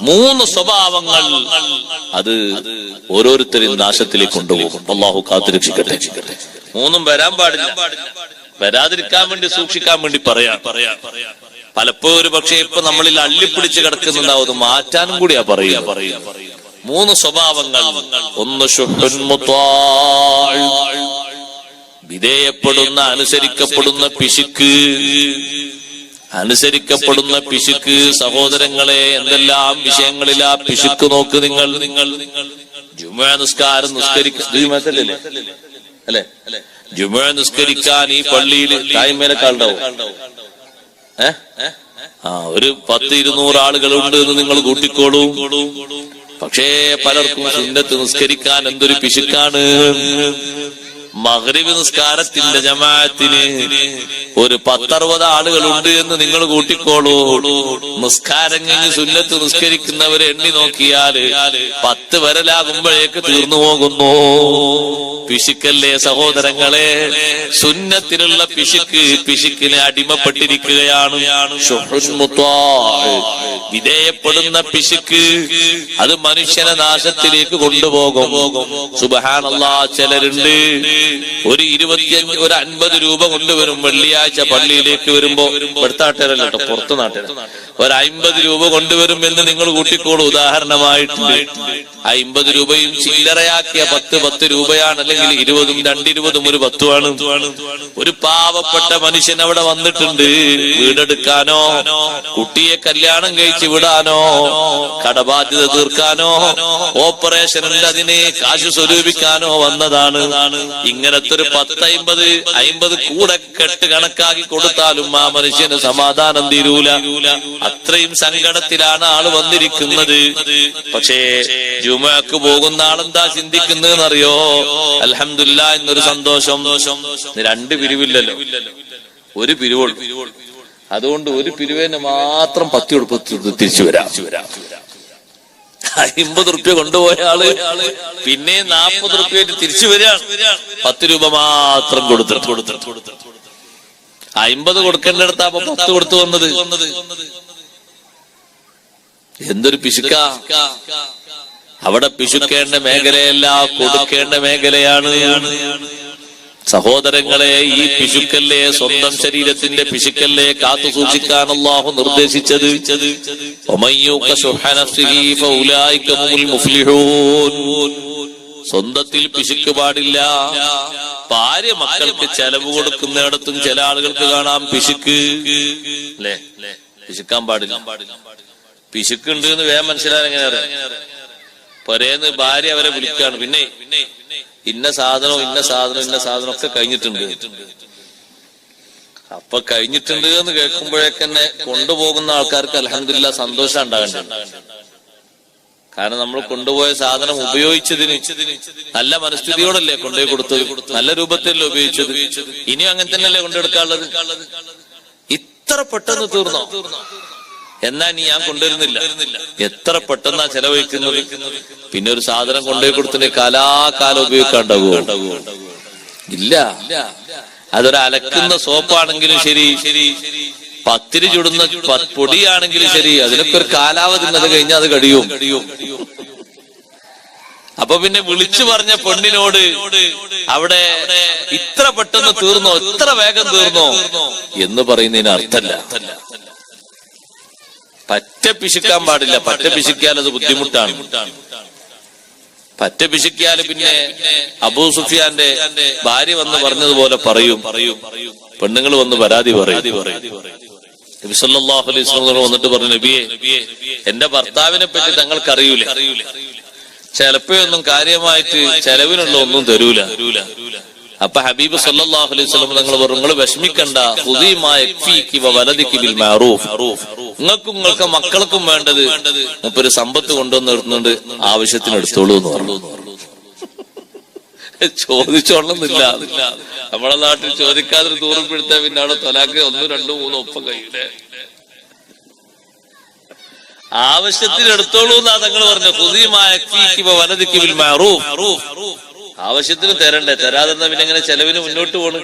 മൂന്ന് സ്വഭാവങ്ങൾ അത് ഓരോരുത്തരെയും നാശത്തിലേക്ക് കൊണ്ടുപോകും. അള്ളാഹു കാത്തുരക്ഷിക്കട്ടെ. മൂന്നും വരാൻ പാടില്ല. വരാതിരിക്കാൻ വേണ്ടി സൂക്ഷിക്കാൻ വേണ്ടി പറയാം. പലപ്പോഴും ഒരു പക്ഷേ ഇപ്പൊ നമ്മളിൽ അള്ളിപ്പിടിച്ച് കിടക്കുന്നുണ്ടാവും. മാറ്റാനും കൂടിയാ പറയുക. പറയുക മൂന്ന് സ്വഭാവങ്ങൾ. ഒന്ന്. വിധേയപ്പെടുന്ന അനുസരിക്കപ്പെടുന്ന പിശുക്ക്. അനുസരിക്കപ്പെടുന്ന പിശുക്ക് സഹോദരങ്ങളെ എന്തെല്ലാം വിഷയങ്ങളിലാ പിശുക്ക് നോക്ക് നിങ്ങൾ. നിങ്ങൾ ജുമ നിസ്കാരം നിസ്കരിക്കല്ലേ അല്ലെ? ജുമ നിസ്കരിക്കാൻ ഈ പള്ളിയിൽ തായ്മേലക്കാളുണ്ടാവും ഏ? ആ ഒരു പത്ത് ഇരുന്നൂറ് ആളുകളുണ്ട് എന്ന് നിങ്ങൾ കൂട്ടിക്കോളൂ. പക്ഷേ പലർക്കും സുന്നത്ത് നിസ്കരിക്കാൻ എന്തൊരു പിശുക്കാണ്? മഗ്രിബ് നിസ്കാരത്തിന്റെ ജമാഅത്തിന് ഒരു പത്തറുപത് ആളുകളുണ്ട് എന്ന് നിങ്ങൾ കൂട്ടിക്കോളൂ. നിസ്കാരം കഴിഞ്ഞ് സുന്നത്ത് നിസ്കരിക്കുന്നവരെ എണ്ണി നോക്കിയാൽ പത്ത് വരലാകുമ്പോഴേക്ക് തീർന്നു പോകുന്നു. പിശുക്കല്ലേ സഹോദരങ്ങളെ? സുന്നത്തിലുള്ള പിശുക്ക് പിശുക്കിനെ അടിമപ്പെട്ടിരിക്കുകയാണ്. വിധേയപ്പെടുന്ന പിശുക്ക് അത് മനുഷ്യനെ നാശത്തിലേക്ക് കൊണ്ടുപോകും. സുബഹാനല്ലാ ചിലരുണ്ട്. ഒരു ഇരുപത്തിയഞ്ച് ഒരു അൻപത് രൂപ കൊണ്ടുവരും വെള്ളിയാഴ്ച പള്ളിയിലേക്ക് വരുമ്പോ പെടുത്താട്ടേരല്ല കേട്ടോ പുറത്തു നാട്ടേര ഒരു അമ്പത് രൂപ കൊണ്ടുവരും എന്ന് നിങ്ങൾ കൂട്ടിക്കോളൂ. ഉദാഹരണമായിട്ട് അമ്പത് രൂപയും ചില്ലറയാക്കിയ പത്ത് പത്ത് രൂപയാണ്. അല്ലെങ്കിൽ ഇരുപതും രണ്ടിരുപതും ഒരു പത്തുമാണ്. ഒരു പാവപ്പെട്ട മനുഷ്യൻ അവിടെ വന്നിട്ടുണ്ട്. വീടെടുക്കാനോ കുട്ടിയെ കല്യാണം കഴിച്ച് വിടാനോ കടബാധ്യത തീർക്കാനോ ഓപ്പറേഷൻ അതിനെ കാശ് സ്വരൂപിക്കാനോ വന്നതാണ്. ഇങ്ങനത്തെ ഒരു പത്ത് അമ്പത് അമ്പത് കൂടെ കെട്ട് കണക്കാക്കി കൊടുത്താലും ആ മനുഷ്യന് സമാധാനം തീരൂല. അത്രയും സങ്കടത്തിലാണ് ആൾ വന്നിരിക്കുന്നത്. പക്ഷേ ജുമക്ക് പോകുന്ന ആളെന്താ ചിന്തിക്കുന്നതെന്നറിയോ? അലഹമില്ല എന്നൊരു സന്തോഷം. രണ്ട് പിരിവില്ലല്ലോ. ഒരു പിരിവുള്ളൂ. അതുകൊണ്ട് ഒരു പിരിവിന് മാത്രം പത്തി കൊടുപ്പ് തിരിച്ചു വരാം. അമ്പത് റുപ്യ കൊണ്ടുപോയ ആൾ. പിന്നെ നാപ്പത് റുപ്യ തിരിച്ചു വരികയാണ് പത്ത് രൂപ മാത്രം കൊടുത്തിട്ട്. കൊടുത്തിട്ട് അമ്പത് കൊടുക്കേണ്ടടുത്ത അപ്പൊ പത്ത് കൊടുത്തു വന്നത്. എന്തൊരു പിശുക്ക. അവിടെ പിശുക്കേണ്ട മേഖലയല്ല കൊടുക്കേണ്ട മേഖലയാണ്. സഹോദരങ്ങളെ ഈ പിശുക്കല്ലേ സ്വന്തം ശരീരത്തിന്റെ പിശുക്കല്ലേ കാത്തു സൂക്ഷിക്കാൻ അള്ളാഹു നിർദ്ദേശിച്ചത്. സ്വന്തത്തിൽ പിശുക്ക് പാടില്ല. ഭാര്യ മക്കൾക്ക് ചെലവ് കൊടുക്കുന്നിടത്തും ചില ആളുകൾക്ക് കാണാം പിശുക്ക്. പിശുക്കാൻ പാടില്ല. പിശുക്കുണ്ട് എന്ന് വേഗം അറിയാം? പൊരേന്ന് ഭാര്യ അവരെ വിളിക്കാണ്. പിന്നെ ഇന്ന സാധനം ഇന്ന സാധനം ഇന്ന സാധനം ഒക്കെ കഴിഞ്ഞിട്ടുണ്ട്. അപ്പൊ കഴിഞ്ഞിട്ടുണ്ട് എന്ന് കേൾക്കുമ്പോഴേക്കന്നെ കൊണ്ടുപോകുന്ന ആൾക്കാർക്ക് അലഹമില്ല സന്തോഷം ഉണ്ടാകണ്ട? കാരണം നമ്മൾ കൊണ്ടുപോയ സാധനം ഉപയോഗിച്ചതിന് നല്ല മനസ്ഥിതിയോടല്ലേ കൊണ്ടുപോയി കൊടുത്തത്? നല്ല രൂപത്തിലല്ലേ ഉപയോഗിച്ചത്? ഇനിയും അങ്ങനെ തന്നെയല്ലേ കൊണ്ടെടുക്കാനുള്ളത്? ഇത്ര പെട്ടെന്ന് തീർന്നോ? എന്നാ നീ ഞാൻ കൊണ്ടുവരുന്നില്ല? എത്ര പെട്ടെന്നാ ചെലവഴിക്കുന്നത്? പിന്നെ ഒരു സാധനം കൊണ്ടുപോയി കൊടുത്തിട്ട് കാലാകാലം ഉപയോഗിക്കാണ്ടാവോ? ഇല്ല. അതൊരു അലക്കുന്ന സോപ്പാണെങ്കിലും ശരി. പത്തിരി ചുടുന്ന പൊടിയാണെങ്കിലും ശരി. അതിനൊക്കെ ഒരു കാലാവധി അത് കഴിഞ്ഞാൽ അത് കഴിയും. അപ്പൊ പിന്നെ വിളിച്ചു പറഞ്ഞ പെണ്ണിനോട് അവിടെ ഇത്ര പെട്ടെന്ന് തീർന്നോ? ഇത്ര വേഗം തീർന്നോ? എന്ന് പറയുന്നതിന് അർത്ഥമല്ല. പറ്റ പിശുക്കാൻ പാടില്ല. പറ്റ പിശുക്കിയാൽ അത് ബുദ്ധിമുട്ടാണ്. പറ്റ പിശുക്കിയാൽ പിന്നെ അബൂ സുഫിയാന്റെ ഭാര്യ വന്ന് പറഞ്ഞതുപോലെ പറയും. പറയും. പെണ്ണുങ്ങൾ വന്ന് പരാതി പറയും. അലൈഹി വന്നിട്ട് പറഞ്ഞു നബിയെ എന്റെ ഭർത്താവിനെ പറ്റി തങ്ങൾക്ക് അറിയൂലേ ചിലപ്പോഴൊന്നും കാര്യമായിട്ട് ചെലവിനുള്ള ഒന്നും തരൂല. അപ്പൊ ഹബീബ് സല്ലല്ലാഹു അലൈഹി വസല്ലം നിങ്ങൾ പറഞ്ഞു നിങ്ങൾ വിഷമിക്കണ്ട. നിങ്ങൾക്കും നിങ്ങൾക്ക് മക്കൾക്കും വേണ്ടത് മുപ്പൊരു സമ്പത്ത് കൊണ്ടുവന്ന് നിർത്തുന്നുണ്ട് ആവശ്യത്തിന് എടുത്തോളൂ എന്ന് പറഞ്ഞു. ചോദിച്ചോളന്നില്ല. നമ്മളെ നാട്ടിൽ ചോദിക്കാതെ ദൂരപ്പെടുത്താൻ പിന്നെ അവിടെ തൊലാക്ക് ഒന്നും രണ്ടും മൂന്നും ഒപ്പം കഴിയൂലേ ആവശ്യത്തിന് എടുത്തോളൂ എന്നാ തങ്ങൾ പറഞ്ഞു. ഹുദീമായ ആവശ്യത്തിന് തരണ്ടേ? തരാതെന്ന പിന്നെ ഇങ്ങനെ ചെലവിന് മുന്നോട്ട് പോണു?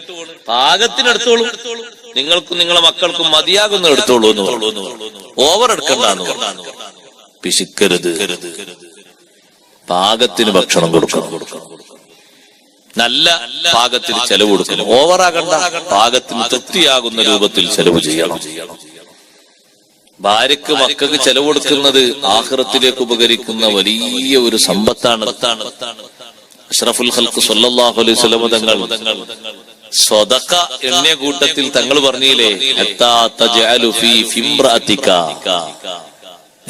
പാകത്തിന് എടുത്തോളൂ നിങ്ങൾക്കും നിങ്ങളെ മക്കൾക്കും മതിയാകുന്ന എടുത്തോളൂ എന്ന് ഓവർ എടുക്കണ്ടെന്ന് പിശുക്കരുത്. പാകത്തിന് ഭക്ഷണം കൊടുക്കണം. നല്ല പാകത്തിൽ ചെലവ് കൊടുക്കണം. ഓവറാകണ്ട പാകത്തിന് തൃപ്തിയാകുന്ന രൂപത്തിൽ ചെലവ് ചെയ്യണം. ഭാര്യക്ക് മക്കൾക്ക് ചെലവ് കൊടുക്കുന്നത് ആഹ്റത്തിലേക്ക് ഉപകരിക്കുന്ന വലിയ ഒരു സമ്പത്താണ്. അഷ്റഫുൽ ഖൽക്ക് സല്ലല്ലാഹു അലൈഹി വസല്ലം തങ്ങൾ സ്വതക്ക എണ്ണിയ കൂട്ടത്തിൽ തങ്ങൾ പറഞ്ഞില്ലേ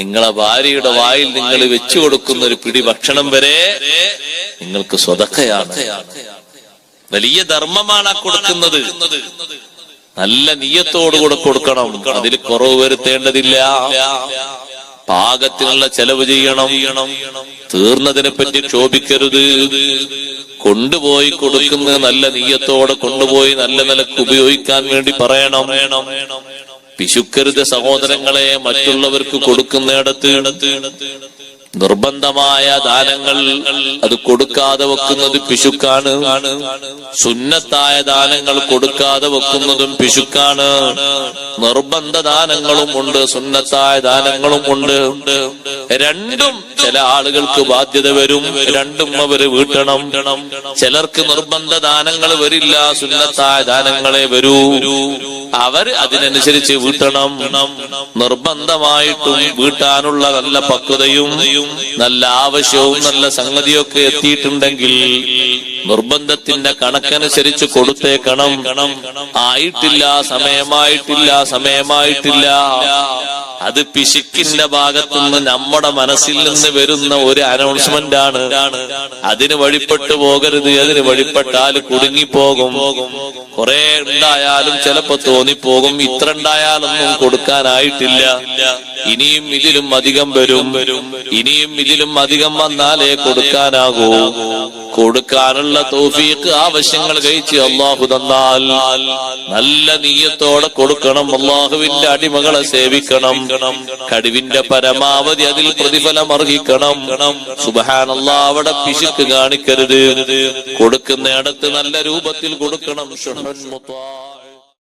നിങ്ങളെ ഭാര്യയുടെ വായിൽ നിങ്ങൾ വെച്ചു കൊടുക്കുന്ന ഒരു പിടി ഭക്ഷണം വരെ നിങ്ങൾക്ക് സ്വതക്കയാണ് വലിയ ധർമ്മമാണ് കൊടുക്കുന്നത്. നല്ല നീയത്തോടുകൂടെ കൊടുക്കണം. അതിൽ കുറവ് വരുത്തേണ്ടതില്ല. പാകത്തിനുള്ള ചെലവ് ചെയ്യണം. തീർന്നതിനെ പറ്റി ക്ഷോഭിക്കരുത്. കൊണ്ടുപോയി കൊടുക്കുന്ന നല്ല നീയത്തോടെ കൊണ്ടുപോയി നല്ല നിലയ്ക്ക് ഉപയോഗിക്കാൻ വേണ്ടി പറയണം. പിശുക്കരുത് സഹോദരങ്ങളെ മറ്റുള്ളവർക്ക് കൊടുക്കുന്നിടത്ത് നിർബന്ധമായ ദാനങ്ങൾ അത് കൊടുക്കാതെ വെക്കുന്നത് പിശുക്കാണ്. സുന്നത്തായ ദാനങ്ങൾ കൊടുക്കാതെ വെക്കുന്നതും പിശുക്കാണ്. നിർബന്ധ ദാനങ്ങളും ഉണ്ട് സുന്നത്തായ ദാനങ്ങളും ഉണ്ട്. രണ്ടും ചില ആളുകൾക്ക് ബാധ്യത വരും രണ്ടും അവർ വീട്ടണം. ചിലർക്ക് നിർബന്ധ ദാനങ്ങൾ വരില്ല സുന്നത്തായ ദാനങ്ങളെ വരൂ. അവർ അതിനനുസരിച്ച് വീട്ടണം. നിർബന്ധമായിട്ടും വീട്ടാനുള്ള നല്ല പക്വതയും നല്ല ആവശ്യവും നല്ല സംഗതിയൊക്കെ എത്തിയിട്ടുണ്ടെങ്കിൽ നിർബന്ധത്തിന്റെ കണക്കനുസരിച്ച് കൊടുത്തേക്കണം. ആയിട്ടില്ല സമയമായിട്ടില്ല സമയമായിട്ടില്ല. അത് പിശുക്കിന്റെ ഭാഗത്തുനിന്ന് നമ്മുടെ മനസ്സിൽ നിന്ന് വരുന്ന ഒരു അനൗൺസ്മെന്റ് ആണ്. അതിന് വഴിപ്പെട്ടു പോകരുത് അതിന് വഴിപ്പെട്ടാൽ കുടുങ്ങിപ്പോകും. കുറെ ഉണ്ടായാലും ചിലപ്പോ തോന്നിപ്പോകും. ഇത്ര ഉണ്ടായാലൊന്നും കൊടുക്കാനായിട്ടില്ല. ഇനിയും ഇതിലും അധികം വരും. ഇനിയും ഇതിലും അധികം വന്നാലേ കൊടുക്കാനാകൂ. കൊടുക്കാനുള്ള തോഫീക്ക് ആവശ്യങ്ങൾ കഴിച്ച് അള്ളാഹു തന്നാൽ നല്ല നീയത്തോടെ കൊടുക്കണം. അള്ളാഹുവിന്റെ അടിമകളെ സേവിക്കണം. കഴിവിന്റെ പരമാവധി അതിൽ പ്രതിഫലം അർഹിക്കണം സുബഹാനല്ലാ അവിടെ പിശുക്ക് കാണിക്കരുത്. കൊടുക്കുന്നിടത്ത് നല്ല രൂപത്തിൽ കൊടുക്കണം.